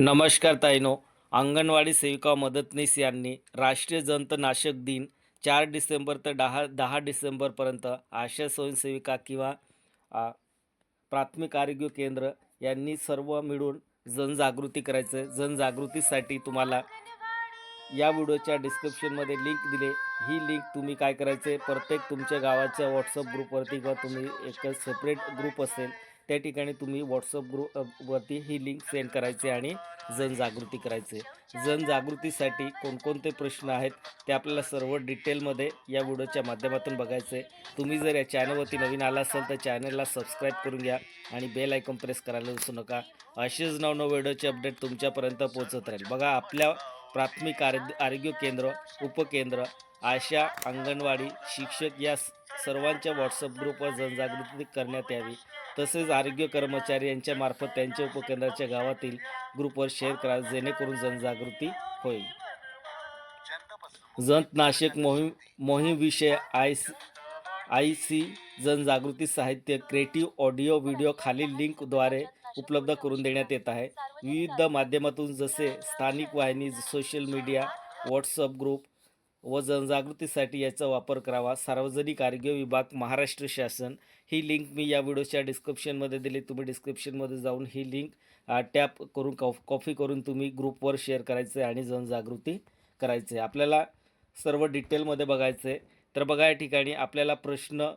नमस्कार ताईनो. अंगणवाडी सेविका मदतनीस यांनी राष्ट्रीय जंतनाशक दिन चार डिसेंबर ते दहा दहा डिसेंबरपर्यंत आशा स्वयंसेविका किंवा प्राथमिक आरोग्य केंद्र यांनी सर्व मिळून जनजागृती करायचं. आहे जनजागृतीसाठी तुम्हाला या व्हिडिओच्या डिस्क्रिप्शनमध्ये लिंक दिले. ही लिंक तुम्ही काय करायचे? प्रत्येक तुमच्या गावाच्या व्हॉट्सअप ग्रुपवरती किंवा तुम्ही एक सेपरेट ग्रुप असेल त्या ठिकाणी तुम्ही व्हॉट्सअप ग्रुपवरती ही लिंक सेंड करायचे आणि जनजागृती करायचे. जनजागृतीसाठी कोणकोणते प्रश्न आहेत ते आपल्याला सर्व डिटेलमध्ये या व्हिडिओच्या माध्यमातून बघायचे तुम्ही जर या चॅनलवरती नवीन आला असाल तर चॅनलला सबस्क्राईब करून घ्या आणि बेल आयकॉन प्रेस करायला विसरू नका. असेच नवनव व्हिडिओचे अपडेट तुमच्यापर्यंत पोहोचत राहील. बघा आपल्या प्राथमिक आरोग्य आरोग्य केंद्र उपकेंद्र आशा अंगणवाडी शिक्षक या सर्वांच्या व्हॉट्सअप ग्रुपवर जनजागृती करण्यात यावी. तसेच आरोग्य कर्मचारी यांच्यामार्फत त्यांच्या उपकेंद्राच्या गावातील ग्रुपवर शेअर करा जेणेकरून जनजागृती होईल. जंतनाशक मोहीम मोहीमविषय आय सी आय सी जनजागृती साहित्य क्रिएटिव्ह ऑडिओ व्हिडिओ खालील लिंकद्वारे उपलब्ध करून देण्यात येत आहे. विविध माध्यमातून जसे स्थानिक वाहिनी सोशल मीडिया व्हॉट्सअप ग्रुप व जनजागृतीसाठी याचा वापर करावा. सार्वजनिक आरोग्य विभाग महाराष्ट्र शासन. ही लिंक मी या व्हिडिओच्या डिस्क्रिप्शनमध्ये दिली. तुम्ही डिस्क्रिप्शनमध्ये जाऊन ही लिंक टॅप करून कॉफ कॉफी करून तुम्ही ग्रुपवर शेअर करायचं आहे आणि जनजागृती करायचं. आहे आपल्याला सर्व डिटेलमध्ये बघायचं. आहे तर बघा या ठिकाणी आपल्याला प्रश्न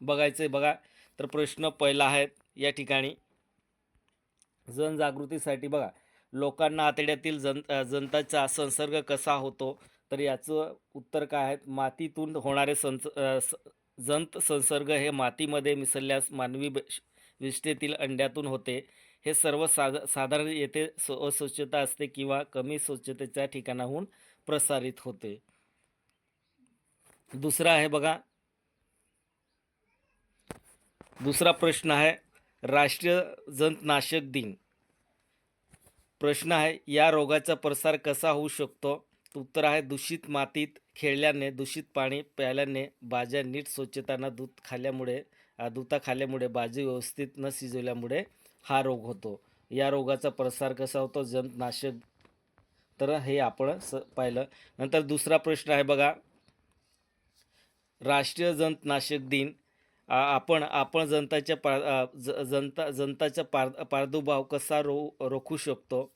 बघायचे. बघा तर प्रश्न पहिला आहे या ठिकाणी. जनजागृतीसाठी बघा लोकांना आतड्यातील जन जनताचा संसर्ग कसा होतो तर याचं उत्तर काय आहे? मातीतून होणारे संस स- जंत संसर्ग हे मातीमध्ये मिसळल्यास मानवी विष्ठेतील अंड्यातून होते. हे सर्व साध साधारण येथे स्व- अस्वच्छता असते किंवा कमी स्वच्छतेच्या ठिकाणाहून प्रसारित होते. दुसरा आहे बघा. दुसरा प्रश्न आहे राष्ट्रीय जंतनाशक दिन. प्रश्न आहे या रोगाचा प्रसार कसा होऊ शकतो? उत्तर आहे दूषित मातीत खेळल्याने दूषित पाणी प्यायल्याने भाज्या नीट स्वच्छताना दूध खाल्ल्यामुळे दुता खाल्ल्यामुळे भाजी व्यवस्थित न शिजवल्यामुळे हा रोग होतो. या रोगाचा प्रसार कसा होतो? जंतनाशक. तर हे आपण स पाहिलं. नंतर दुसरा प्रश्न आहे बघा. राष्ट्रीय जंतनाशक दिन. आपण आपण जनताच्या पा ज- जनता जनताचा पार प्रादुर्भाव कसा रो रोखू शकतो?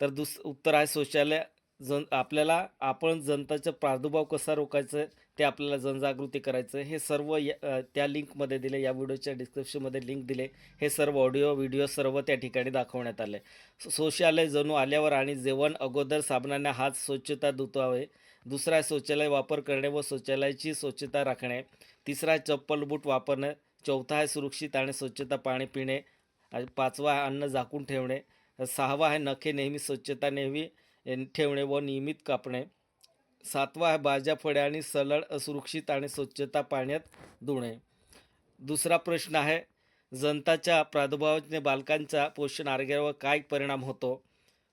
तर दुस उत्तर आहे शौचालय. जन आपल्याला आपण जनताचा प्रादुर्भाव कसा रोखायचा ते आपल्याला जनजागृती करायचं आहे हे सर्व या त्या लिंकमध्ये दिले या व्हिडिओच्या डिस्क्रिप्शनमध्ये लिंक दिले हे सर्व ऑडिओ व्हिडिओ सर्व त्या ठिकाणी दाखवण्यात आले. शौचालय जणू आल्यावर आणि जेवण अगोदर साबणाने हात स्वच्छता धुतावे. दुसरा शौचालय वापर करणे व शौचालयाची स्वच्छता राखणे. तिसरा चप्पल बूट वापरणे. चौथा आहे सुरक्षित आणि स्वच्छता पाणी पिणे. आणि पाचवा आहे अन्न झाकून ठेवणे. सहावा आहे नखे नेहमी स्वच्छता नेहमी ठेवणे व नियमित कापणे. सातवा आहे भाज्या फळे आणि सलड असुरक्षित आणि स्वच्छता पाण्यात धुणे. दुसरा प्रश्न आहे जनताच्या प्रादुर्भावाने बालकांचा पोषण आरोग्यावर काय परिणाम होतो?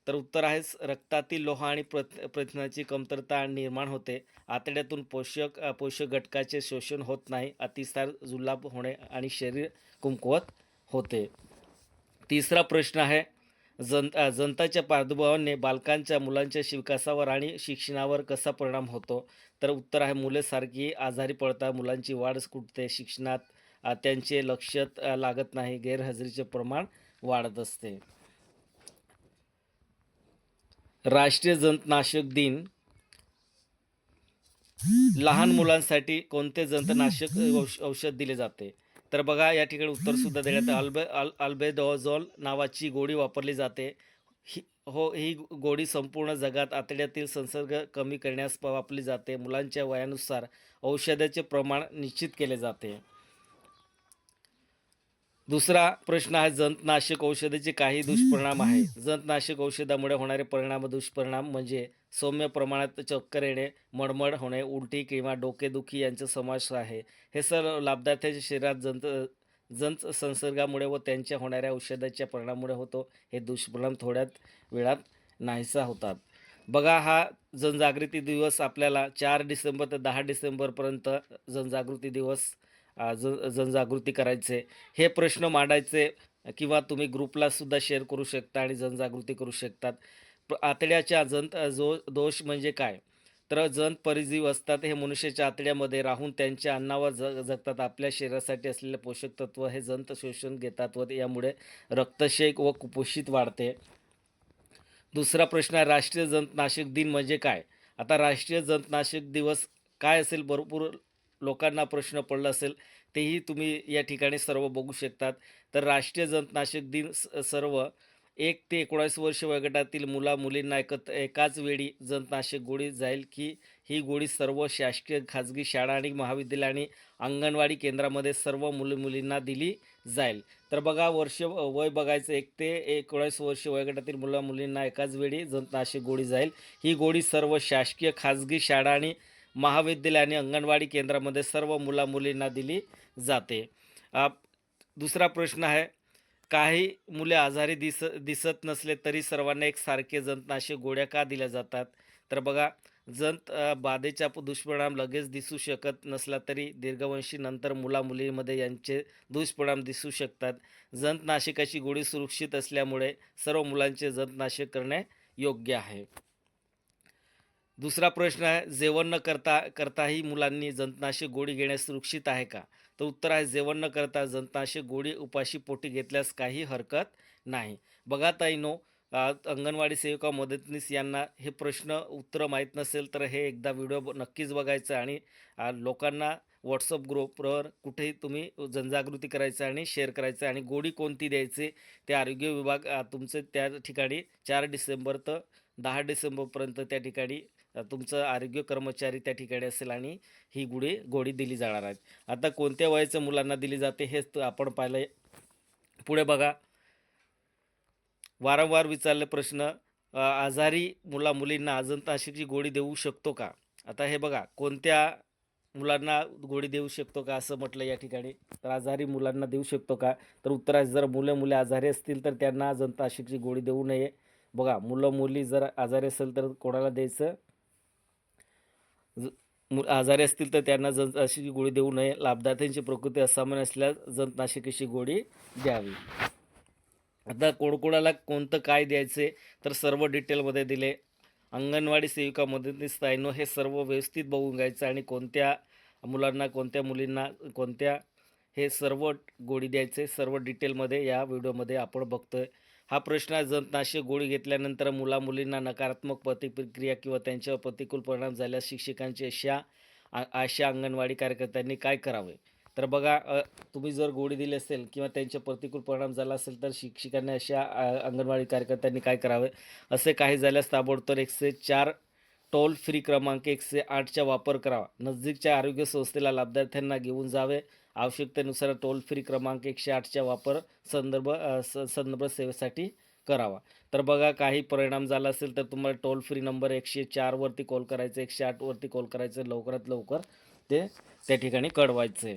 तर उत्तर आहे रक्तातील लोह आणि प्रथ प्रथिनाची कमतरता निर्माण होते. आतड्यातून पोषक पोषक घटकाचे शोषण होत नाही. अतिसार जुलाब होणे आणि शरीर कुमकुवत होते. तिसरा प्रश्न आहे जन जनताच्या प्रादुर्भावाने बालकांच्या मुलांच्या विकासावर आणि शिक्षणावर कसा परिणाम होतो? तर उत्तर आहे मुले सारखी आजारी पडतात मुलांची वाढ कुठते? शिक्षणात त्यांचे लक्ष लागत नाही गैरहजेरीचे प्रमाण वाढत असते. राष्ट्रीय जंतनाशक दिन. लहान मुलांसाठी कोणते जंतनाशक औष औषध दिले जाते? तर बघा या ठिकाणी उत्तर सुद्धा देण्यात अल्बे अल अल्बेडोझोल नावाची गोळी वापरली जाते. ही हो ही गोळी संपूर्ण जगात आतड्यातील संसर्ग कमी करण्यास वापरली जाते. मुलांच्या वयानुसार औषधाचे प्रमाण निश्चित केले जाते. दुसरा प्रश्न आहे जंतनाशक औषधाचे काही दुष्परिणाम आहे. जंतनाशक औषधामुळे होणारे परिणाम दुष्परिणाम म्हणजे सौम्य प्रमाणात चक्कर येणे मळमळ होणे उलटी किंवा डोकेदुखी यांचा समावेश आहे. हे सर्व लाभदात्याच्या शरीरात जंत जंत संसर्गामुळे व त्यांच्या होणाऱ्या औषधाच्या परिणामामुळे होतो. हे दुष्परिणाम थोड्यात वेळात नाहीसा होतात. बघा हा जनजागृती दिवस आपल्याला चार डिसेंबर ते दहा डिसेंबरपर्यंत जनजागृती दिवस ज जनजागृती करायचे हे प्रश्न मांडायचे किंवा तुम्ही ग्रुपला सुद्धा शेअर करू शकता आणि जनजागृती करू शकतात. आतड्याच्या जंत जो दोष म्हणजे काय? तर जंत परिजीव असतात हे मनुष्याच्या आतड्यामध्ये राहून त्यांच्या अन्नावर जग जगतात. आपल्या शरीरासाठी असलेले पोषक तत्व हे जंत शोषून घेतात व यामुळे रक्तशेक व कुपोषित वाढते. दुसरा प्रश्न आहे राष्ट्रीय जंतनाशक दिन म्हणजे काय? आता राष्ट्रीय जंतनाशक दिवस काय असेल? भरपूर लोकांना प्रश्न पडला असेल तेही तुम्ही या ठिकाणी सर्व बघू शकतात. तर राष्ट्रीय जंतनाशक दिन स- सर्व एक ते एकोणीस वर्ष वयोगटातील मुला मुलींना एकत एकाच वेळी जंतनाशक गोळी जाईल की ही गोळी सर्व शासकीय खाजगी शाळा आणि महाविद्यालय आणि अंगणवाडी केंद्रामध्ये सर्व मुली मुलींना दिली जाईल. तर बघा वर्ष वय बघायचं एक ते एकोणीस वर्ष वयोगटातील मुला मुलींना एकाच वेळी जंतनाशक गोळी जाईल. ही गोळी सर्व शासकीय खाजगी शाळा आणि महाविद्यालय आणि अंगणवाडी केंद्रामध्ये सर्व मुला मुलींना दिली जाते. दुसरा प्रश्न आहे काही मुले आजारी दिस दिसत नसले तरी सर्वांना एक सारखे जंतनाशक गोळ्या का दिल्या जातात? तर बघा जंत बाधेचा दुष्परिणाम लगेच दिसू शकत नसला तरी दीर्घवंशी नंतर मुलामुलीमध्ये यांचे दुष्परिणाम दिसू शकतात. जंतनाशकाची गोळी सुरक्षित असल्यामुळे सर्व मुलांचे जंतनाशक करणे योग्य आहे. दुसरा प्रश्न आहे जेवण न करता करताही मुलांनी जंतनाशक गोळी घेण्यास सुरक्षित आहे का? तर उत्तर आहे जेवण न करता जंतनाशक गोळी उपाशी पोटी घेतल्यास काही हरकत नाही. बघा ताईनो अंगणवाडी सेविका मदतनीस यांना हे प्रश्न उत्तरं माहीत नसेल तर हे एकदा व्हिडिओ नक्कीच बघायचं आणि लोकांना व्हॉट्सअप ग्रुपवर कुठेही तुम्ही जनजागृती करायचं आणि शेअर करायचं आणि गोळी कोणती द्यायची ते आरोग्य विभाग तुमचे त्या ठिकाणी चार डिसेंबर तर दहा डिसेंबरपर्यंत त्या ठिकाणी तुमचं आरोग्य कर्मचारी त्या ठिकाणी असेल आणि ही गुढी गोळी दिली जाणार आहेत आता कोणत्या वयाच्या मुलांना दिली जाते हेच आपण पाहिलं पुढे बघा. वारंवार विचारले प्रश्न आजारी मुला मुलींना अजंताशिकची गोळी देऊ शकतो का? आता हे बघा कोणत्या मुलांना गोळी देऊ शकतो का असं म्हटलं या ठिकाणी? तर आजारी मुलांना देऊ शकतो का? तर उत्तर आहे जर मुलं मुले आजारी असतील तर त्यांना अजंताशिकची गोळी देऊ नये. बघा मुलं मुली जर आजारी असेल तर कोणाला द्यायचं? आजारी असतील तर त्यांना जंतनाशिकची गोळी देऊ नये. लाभदात्यांची प्रकृती असामान्य असल्यास जंतनाशिकेची गोळी द्यावी. आता कोणकोणाला कोणतं काय द्यायचे तर सर्व डिटेलमध्ये दिले. अंगणवाडी सेविका मदतनीस तायनो हे सर्व व्यवस्थित बघून घ्यायचं आणि कोणत्या मुलांना कोणत्या मुलींना कोणत्या हे सर्व गोळी द्यायचे. सर्व डिटेलमध्ये या व्हिडिओमध्ये आपण बघतोय. हा प्रश्न जंतनाशक गोळी घेतल्यानंतर मुला मुलींना नकारात्मक प्रतिक्रिया किंवा त्यांच्यावर प्रतिकूल परिणाम झाल्यास शिक्षकांची अशा अशा अंगणवाडी कार्यकर्त्यांनी काय करावे? तर बघा तुम्ही जर गोळी दिली असेल किंवा त्यांचे प्रतिकूल परिणाम झाला असेल तर शिक्षकांनी अशा अंगणवाडी कार्यकर्त्यांनी काय करावे? असे काही झाल्यास ताबडतोब एकशे चार टोल फ्री क्रमांक एकशे आठचा वापर करावा नजदीकच्या आरोग्य संस्थेला लाभार्थ्यांना घेऊन जावे. आवश्यकतेनुसार टोल फ्री क्रमांक एकशे आठचा वापर संदर्भ स- संदर्भ सेवेसाठी करावा. तर बघा काही परिणाम झाला असेल तर तुम्हाला टोल फ्री नंबर एकशे चारवरती कॉल करायचं एकशे आठवरती कॉल करायचं लवकरात लवकर ते त्या ठिकाणी कळवायचं.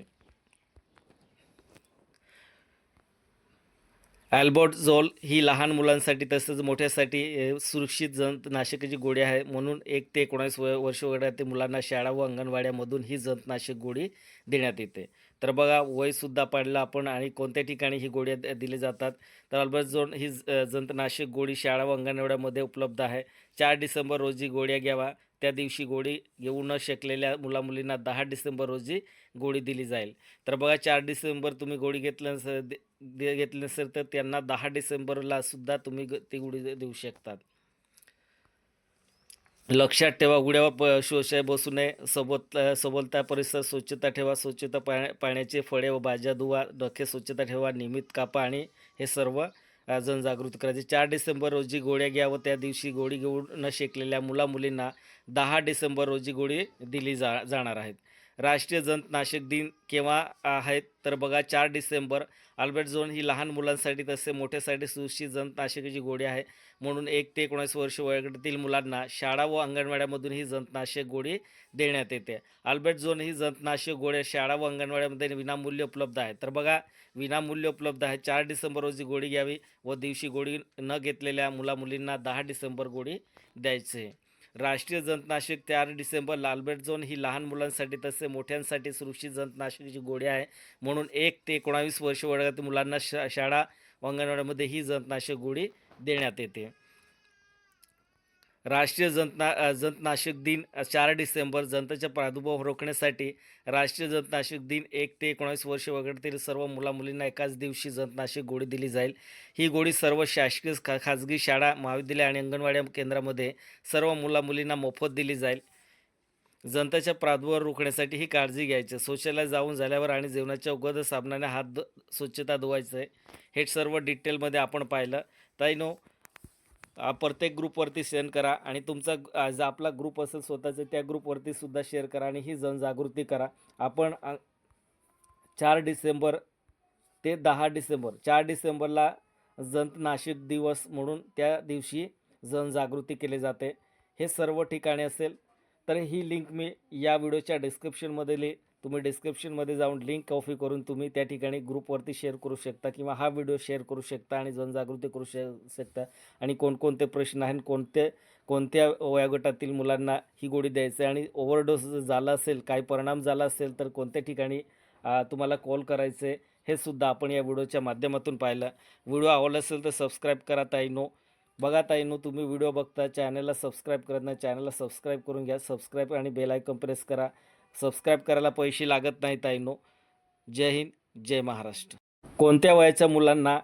आहे ॲल्बर्टझोल ही लहान मुलांसाठी तसंच मोठ्यासाठी सुरक्षित जंतनाशकाची गोळी आहे. म्हणून एक ते एकोणीस व वर्ष वगैरे मुलांना शाळा व अंगणवाड्यामधून ही जंतनाशक गोळी देण्यात येते. तर बघा वयसुद्धा पाडलं आपण आणि कोणत्या ठिकाणी ही गोळ्या दिली जातात. तर अल्बर्ट झोल ही जंतनाशक गोळी शाळा व अंगणवाड्यामध्ये उपलब्ध आहे. चार डिसेंबर रोजी गोळ्या घ्यावा. त्या दिवशी गोळी घेऊ न शकलेल्या मुलामुलींना दहा डिसेंबर रोजी गोळी दिली जाईल. तर बघा चार डिसेंबर तुम्ही गोळी घेतलं दे- दे- नसेल तर त्यांना दहा डिसेंबरला सुद्धा तुम्ही ग- ती गुढी देऊ शकतात. लक्षात ठेवा उघड्यावर प शोषय बसू नये. सबोत सबोलता परिसर स्वच्छता ठेवा. स्वच्छता पाण्या पाण्याचे फळे व भाज्या धुवा डोके स्वच्छता ठेवा. नियमित कापा आणि हे सर्व जनजागृत करायचे. चार डिसेंबर रोजी गोळ्या घ्या व त्या दिवशी गोळी घेऊन न शेकलेल्या मुला मुलींना दहा डिसेंबर रोजी गोळी दिली जा जाणार आहेत. राष्ट्रीय जंतनाशक दिन केव्हा आहेत? तर बघा चार डिसेंबर. अल्बर्ट झोन ही लहान मुलांसाठी तसे मोठ्यासाठी सुशी जंतनाशकाची गोळी आहे. म्हणून एक ते एकोणीस वर्ष वयोगटातील मुलांना शाळा व अंगणवाड्यामधून ही जंतनाशक गोळी देण्यात येते. अल्बर्ट झोन ही जंतनाशक गोळ्या शाळा व अंगणवाड्यामध्ये विनामूल्य उपलब्ध आहे तर बघा विनामूल्य उपलब्ध आहे चार डिसेंबर रोजी गोळी घ्यावी व दिवशी गोळी न घेतलेल्या मुलामुलींना दहा डिसेंबर गोळी द्यायचे. राष्ट्रीय जंतनाशक चार डिसेंबर लालबेट झोन ही लहान मुलांसाठी तसे मोठ्यांसाठी सुरक्षित जंतनाशकाची गोळी आहे. म्हणून एक ते एकोणावीस वर्ष वयोगटातील मुलांना शा शाळा अंगणवाड्यामध्ये ही जंतनाशक गोळी देण्यात येते. राष्ट्रीय जंतना जंतनाशक दिन चार डिसेंबर जंतचा प्रादुर्भाव रोखण्यासाठी राष्ट्रीय जंतनाशक दिन एक ते एकोणावीस वर्ष वगळतील. सर्व मुलामुलींना एकाच दिवशी जंतनाशक गोळी दिली जाईल. ही गोळी सर्व शासकीय खा खाजगी शाळा महाविद्यालय आणि अंगणवाड्या केंद्रामध्ये सर्व मुलामुलींना मोफत दिली जाईल. जंताच्या प्रादुर्भाव रोखण्यासाठी ही काळजी घ्यायची. शौचालयात जाऊन झाल्यावर आणि जेवणाच्या उगद साबणाने हात ध स्वच्छता धुवायचं. आहे हे सर्व डिटेलमध्ये आपण पाहिलं. ताई नो प्रत्येक ग्रुपवरती शेअर करा आणि तुमचा जो आपला ग्रुप असेल स्वतःचे त्या ग्रुपवरती सुद्धा शेअर करा आणि ही जनजागृती करा. आपण चार डिसेंबर ते दहा डिसेंबर चार डिसेंबरला जंतनाशक दिवस म्हणून त्या दिवशी जनजागृती केली जाते. हे सर्व ठिकाणी असेल तर ही लिंक मी या व्हिडिओच्या डिस्क्रिप्शनमध्ये तुम्ही डिस्क्रिप्शनमध्ये जाऊन लिंक कॉफी करून तुम्ही त्या ठिकाणी ग्रुपवरती शेअर करू शकता किंवा हा व्हिडिओ शेअर करू शकता आणि जनजागृती करू श शकता. आणि कोणकोणते प्रश्न आहेत कोणते कोणत्या वयोगटातील मुलांना ही गोळी द्यायची आहे आणि ओव्हरडोस झाला असेल काय परिणाम झाला असेल तर कोणत्या ठिकाणी तुम्हाला कॉल करायचे हे सुद्धा आपण या व्हिडिओच्या माध्यमातून पाहिलं. व्हिडिओ आवडला असेल तर सबस्क्राईब करा ताईनो. बघा ताईनो तुम्ही व्हिडिओ बघता चॅनलला सबस्क्राईब करत नाही चॅनलला सबस्क्राईब करून घ्या. सबस्क्राईब आणि बेल आयकॉन प्रेस करा. सबस्क्राईब करायला पैसे लागत नाही ताईनो. जय हिंद जय महाराष्ट्र. कोणत्या वयाच्या मुलांना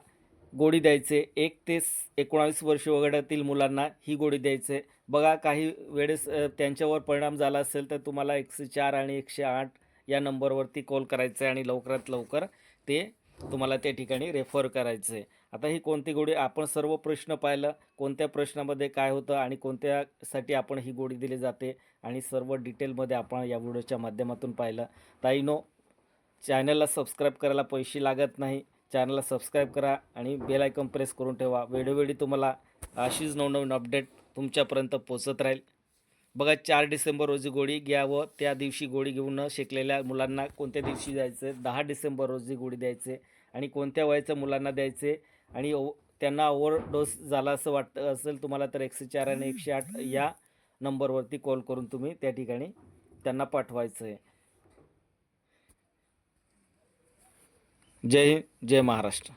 गोळी द्यायचे? एक ते एकोणावीस वर्ष वगैरेतील मुलांना ही गोळी द्यायचे. बघा काही वेळेस त्यांच्यावर परिणाम झाला असेल तर तुम्हाला एकशे चार आणि एकशे आठ या नंबरवरती कॉल करायचं आहे आणि लवकरात लवकर ते तुम्हाला त्या ठिकाणी रेफर करायचं आहे आता ही कोणती गोळी आपण सर्व प्रश्न पाहिलं कोणत्या प्रश्नामध्ये काय होतं आणि कोणत्यासाठी आपण ही गोळी दिली जाते आणि सर्व डिटेलमध्ये आपण या व्हिडिओच्या माध्यमातून पाहिलं. ताईनो चॅनलला सबस्क्राईब करायला पैसे लागत नाही. चॅनलला सबस्क्राईब करा आणि बेल आयकॉन प्रेस करून ठेवा. वेळोवेळी तुम्हाला अशीच नवनवीन अपडेट तुमच्यापर्यंत पोचत राहील. बघा चार डिसेंबर रोजी गोळी घ्या व त्या दिवशी गोळी घेऊन न शिकलेल्या मुलांना कोणत्या दिवशी द्यायचं दहा डिसेंबर रोजी गोळी द्यायचे. आणि कोणत्या वयाच्या मुलांना द्यायचे आणि ओ त्यांना ओव्हरडोस झाला असं वाटतं असेल तुम्हाला तर एकशे चार आणि एकशे आठ या नंबरवरती कॉल करून तुम्ही त्या ठिकाणी त्यांना पाठवायचं आहे जय हिंद जय महाराष्ट्र.